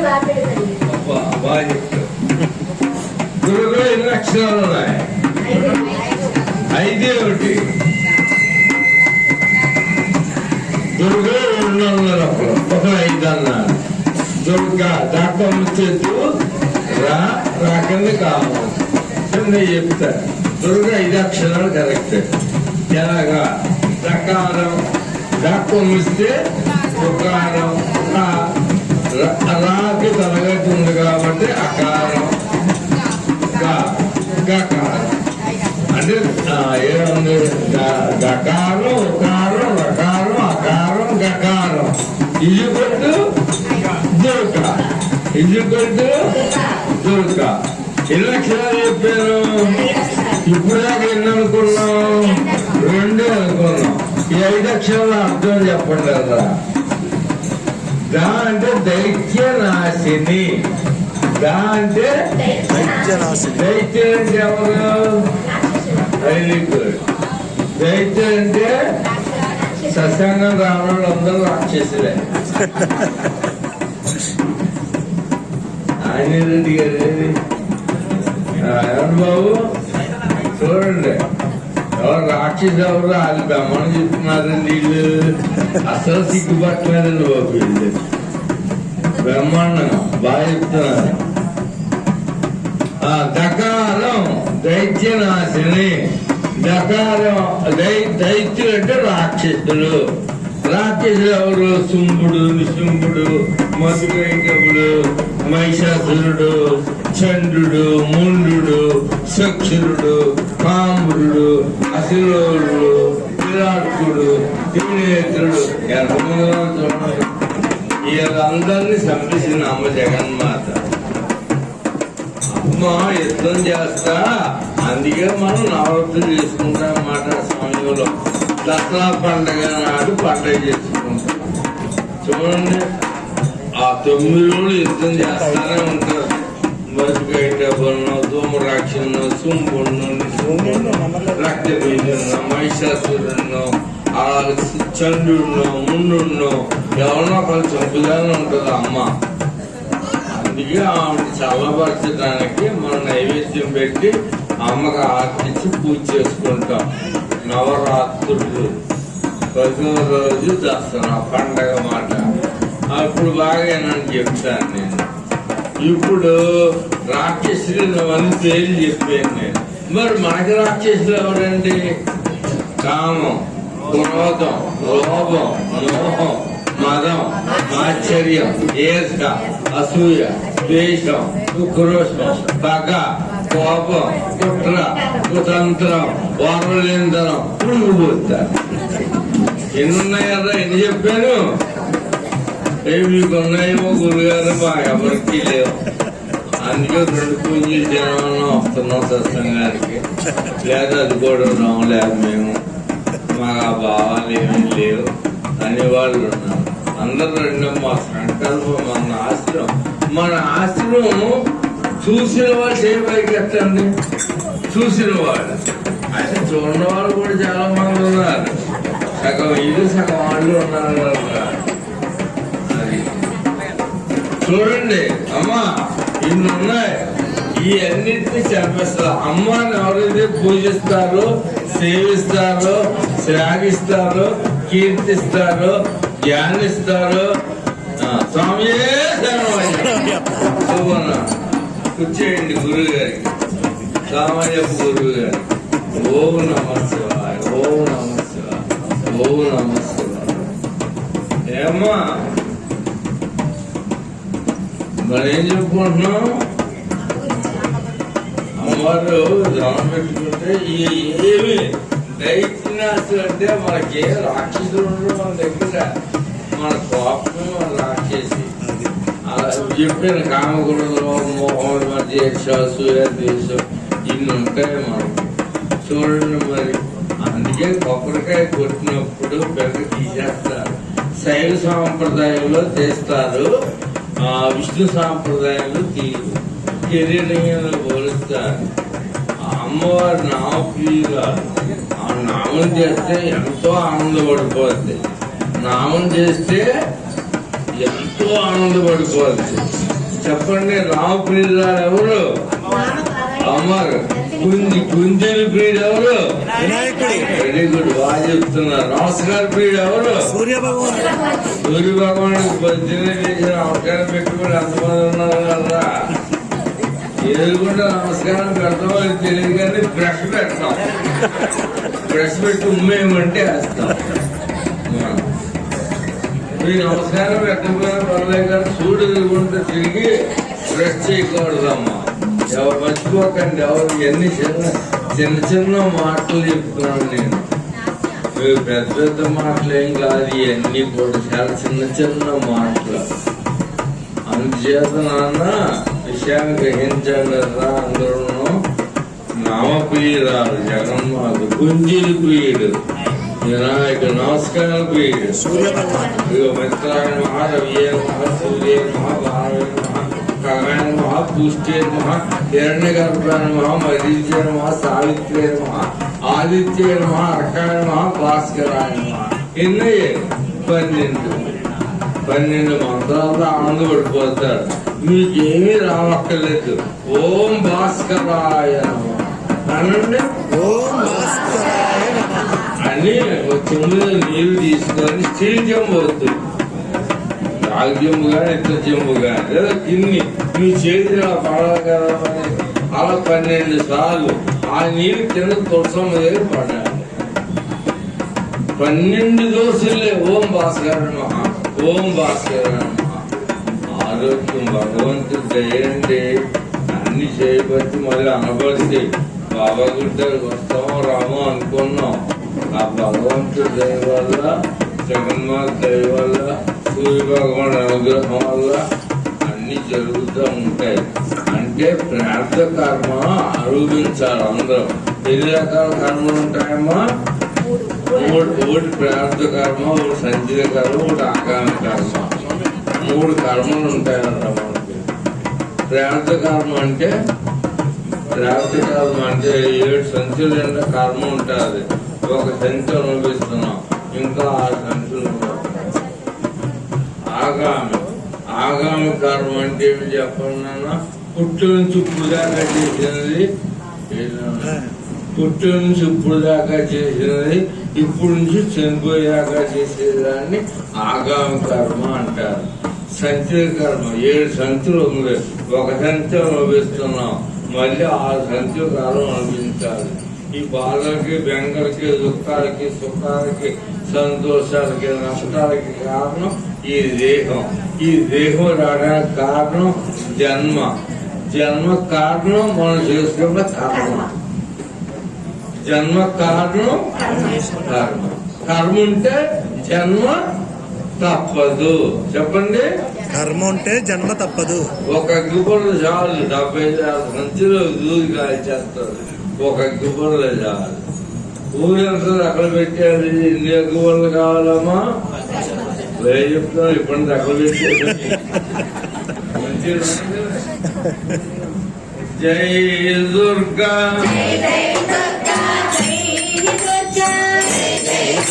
అబ్బా, గురువులో ఎన్ని అక్షరాలు ఉన్నాయి ఐదే ఒకటి దుర్గా రెండు వందల ఒక ఐదు అన్నారు దుర్గా దాకా ముచ్చేద్దు రా రాకండి కావాలి కింద చెప్తా దుర్గా ఐదు అక్షరాలు కరెక్ట్ ఎలాగా దకారం దాకా ముస్తే ఉకారం రా- రా- ఉంది కాబట్టి అకారం. అంటే ఏముంది? గకారం ఉకారం రకారం అకారం గకారం. ఇది కొట్టు దుర్క. ఇది కొట్టు దుర్క. ఎన్ని అక్షరాలు చెప్పారు? ఇప్పుడాక ఎన్ని అనుకున్నాం? రెండు అనుకున్నాం. ఈ ఐదు అక్షరాల అర్థం చెప్పండి కదా దా అంటే దైత్య నాశిని దా అంటే దైత్యం అంటే ఎవరు? Very good. దైత్యం అంటే సత్సంగం రావడం అందరూ రాక్షసులే. ఆంజనేయుడి గారు ఏమండి బాబు? చూడండి. ఎవరు రాక్షసు ఎవరు? వాళ్ళు బ్రహ్మణం చెప్తున్నారండి వీళ్ళు. అసలు సిగ్గుపట్టలేదండి బాబు బ్రహ్మాండంగా బాగా చెప్తున్నారు ఆ దకారం దైత్యనాశిని దకారం దై దైత్యులు అంటే రాక్షసులు రాక్షసులు ఎవరు శుంభుడు నిశుంభుడు మధుకైటవుడు మహిషాసురుడు చంద్రుడు ముండు సక్షురుడు కాముడు అసురుడు విరాటుడు త్రినేత్రుడు ఎంతమంది చూడండి వీళ్ళందరినీ చంపేసింది అమ్మ జగన్మాత. అమ్మ యుద్ధం చేస్తా అందుకే మనం నవరాత్రులు చేసుకుంటాం అన్నమాట సమయంలో దసరా పండగ నాడు పండగ చేసుకుంటాం. చూడండి ఆ తొమ్మిది రోజులు యుద్ధం చేస్తానే ఉంటారు. బతుకైటబులను ధూమరాక్షను శుంభుణ్ణు నిశుంభుణ్ణు రక్తబీజును ఆ చంద్రుణ్ణు ముండుణ్ణు ఎవరినో ఒకరు చంపుదానే ఉంటుంది అమ్మ. అందుకే ఆవిడ చల్లబరచడానికి మనం నైవేద్యం పెట్టి అమ్మకి ఆర్తించి పూజ చేసుకుంటాం. నవరాత్రులు పదో రోజు దసరా పండగ మాట. అప్పుడు బాగానని చెప్తాను నేను. ఇప్పుడు రాక్షసులు అని పేర్లు చెప్పాను నేను. మరి మనకి రాక్షసులు ఎవరండి? కామం. క్రోధం లోభం మోహం మదం ఆశ్చర్యం ఏర్క అసూయ ద్వేషం ఉక్రోషం పగ కోపం కుట్ర కుతంత్రం ఓర్వలేంతనం పురుగుపోతారు ఎన్ని ఉన్నాయరా ఎన్ని చెప్పాను? ఏ మీకు ఉన్నాయేమో గురుగారు మా ఎవరికి లేవు. అందుకే రెండు పూజలు జనం వస్తున్నాం సత్సంగానికి. లేదా అది కూడా రావలేదు మేము. మా భావాలు ఏమీ లేవు. అనే వాళ్ళు ఉన్నారు. అందరూ రెండు మా సంకల్పం మన ఆశ్రమం. మన ఆశ్రమం చూసిన వాళ్ళు సేపైకి ఎత్తండి. చూసిన వాళ్ళు. అయితే చూడని వాళ్ళు కూడా చాలా మంది ఉన్నారు. సగం ఇల్లు సగం వాళ్ళు ఉన్నారు చూడండి. అమ్మా ఇన్ని ఉన్నాయి. ఈ అన్నిటిని చంపేస్తారు. అమ్మని ఎవరైతే పూజిస్తారో సేవిస్తారో శ్లాఘిస్తారో కీర్తిస్తారో ధ్యానిస్తారో స్వామి కూర్చేయండి గురువు గారికి రామయ్య గురువు గారికి ఓం నమ శివాయ ఓం నమ శివాయ ఓం నమ శివాయ. ఏమ్మా? మరి ఏం చెప్పుకుంటున్నాం అమ్మవారు ధ్యానం పెట్టుకుంటే ఏమి దైత్యనాశులు అంటే మనకి రాక్షసులు మన దగ్గర. మన కోపమే మన రాక్షసి అలా చెప్పిన కామగుణంలో మోహం మధ్య అసూయ దేశం ఇన్ని ఉంటాయి మనకి. చూడండి మరి. అందుకే కొబ్బరికాయ కొట్టినప్పుడు బెగ తీసేస్తారు. శైవ సాంప్రదాయంలో చేస్తారు ఆ విష్ణు సాంప్రదాయంలో తీరు కిరీటంలో పోలుస్తారు అమ్మవారి నామప్రియురాలు ఆ నామం చేస్తే ఎంతో ఆనందపడిపోద్ది. నామం చేస్తే ఎంతో ఆనందపడిపోద్ది. చెప్పండి రామప్రియురాలు ఎవరు? అమ్మరు కుంది కుందేలు ప్రియుడు ఎవరు? వెరీ గుడ్ బాగా చెప్తున్నారు. నమస్కార ప్రియుడు ఎవరు? సూర్య భగవాన్. సూర్య భగవానుడికి పొద్దున్నే చేసి నమస్కారం పెట్టుకుని ఎంతమంది ఉన్నారు కదా. ఎదురుకుండా నమస్కారం పెడతామో అది తెలియదు కానీ బ్రష్ పెడతాం. బ్రష్ పెట్టి ఉమ్మేయమంటే వేస్తాం. మీ నమస్కారం పెట్టకపోయినా పర్లేదు కానీ చూడు ఎదురుకుంటే తిరిగి బ్రష్ చేయకూడదమ్మా. ఎవరు మర్చిపోకండి ఎవరు ఎన్ని చిన్న చిన్న చిన్న మాటలు చెప్తున్నాను నేను. పెద్ద పెద్ద మాటలు ఏం కాదు ఇవన్నీ కూడా చాలా చిన్న చిన్న మాటలు. అందుచేత నాన్న విషయాన్ని గ్రహించండి రా అందరూ నామప్రియురాలు జగన్మాత గుంజీలు ప్రియుడు వినాయక నమస్కారం ప్రియుడు. సూర్య ఇదిగో మిత్రాయ మహా రవియే మహా సూర్య మహా భారవే మహా కగాయ మహా పుష్టే మహా హిరణ్య గర్భాయ మహా మరీచే మహా సావిత్రే మహా ఆదిత్య మహా అర్కాయ మహా భాస్కరాయ మహా. ఎన్నయ్యే? పన్నెండు. పన్నెండు మంత్రాలతో ఆనందపడిపోతారు మీకేమీ రావక్కర్లేదు ఓం భాస్కరాయ. అనండి? ఓం భాస్కరాయ. అని ఒక చెంబులో నీళ్ళు తీసుకొని స్టీల్ చెంబు వద్దు. రాగి చెంబు కానీ ఇతర చెంబు కానీ లేదా గిన్ని. మీ చేతిలో పడాలి కదా అలా పన్నెండు సార్లు ఆ నీళ్ళు కింద తులసం దగ్గర పడాలి. పన్నెండు దోశలే ఓం భాస్కర మహా ఓం భాస్కర ఆరోగ్యం భగవంతుడు దయండి అన్ని చేయబట్టి మళ్ళీ అనబడితే బాబా గుడి దగ్గరికి వస్తామో రామో అనుకున్నాం. ఆ భగవంతుడి దయ వల్ల జగన్మాత దయ వల్ల సూర్య భగవాన్ అనుగ్రహం వల్ల అన్ని జరుగుతూ ఉంటాయి. అంటే ప్రార్థ కర్మ ఆరోగించాలి అందరూ. ఎన్ని రకాల కర్మలు ఉంటాయమ్మా? ఒకటి ప్రార్థ కర్మ ఒకటి సంచిత కర్మ ఒకటి ఆగామి కర్మ. మూడు కర్మలు ఉంటాయన్నమాట మనకి. ప్రార్థ కర్మ అంటే ప్రార్థ కర్మ అంటే ఏడు సంచులు నిండా కర్మ ఉంటుంది. ఒక సంచి అనుభవిస్తున్నాం. ఇంకా ఆరు సంచులు. ఆగామి. ఆగామి కర్మ అంటే ఏమి చెప్పండి నాన్న? పుట్టు నుంచి ఇప్పుడు దాకా చేసినది. పుట్టు నుంచి ఇప్పుడు దాకా చేసినది. ఇప్పుడు నుంచి చనిపోయాక చేసేదాన్ని ఆగామి కర్మ అంటారు. సంచయ కర్మ. ఏడు సంచులు ఉంది. ఒక సంచి అనుభవిస్తున్నాం మళ్ళీ ఆరు సంచుల కాలం అనుభవించాలి ఈ బాధలకి బెంగలకి దుఃఖాలకి సుఖాలకి సంతోషాలకి నష్టాలకి కారణం ఈ దేహం. ఈ దేహం రావడానికి కారణం జన్మ. జన్మ కారణం మనం చేసుకున్న కర్మ. జన్మ కారణం కర్మ. కర్మ ఉంటే జన్మ తప్పదు. చెప్పండి? కర్మ ఉంటే జన్మ తప్పదు. ఒక గుబుర్లు చాలు డెబ్బై శాతం సంచిలో దూది కాల్చేస్తారు ఒక గుబుర్లు చాలు. ఊరంతా అక్కడ పెట్టారు ఎన్ని గుబుర్లు కావాలమ్మా? వేరే చెప్తాను ఇప్పుడు అక్కడ పెట్టారు మంచి జై దుర్గా.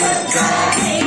జై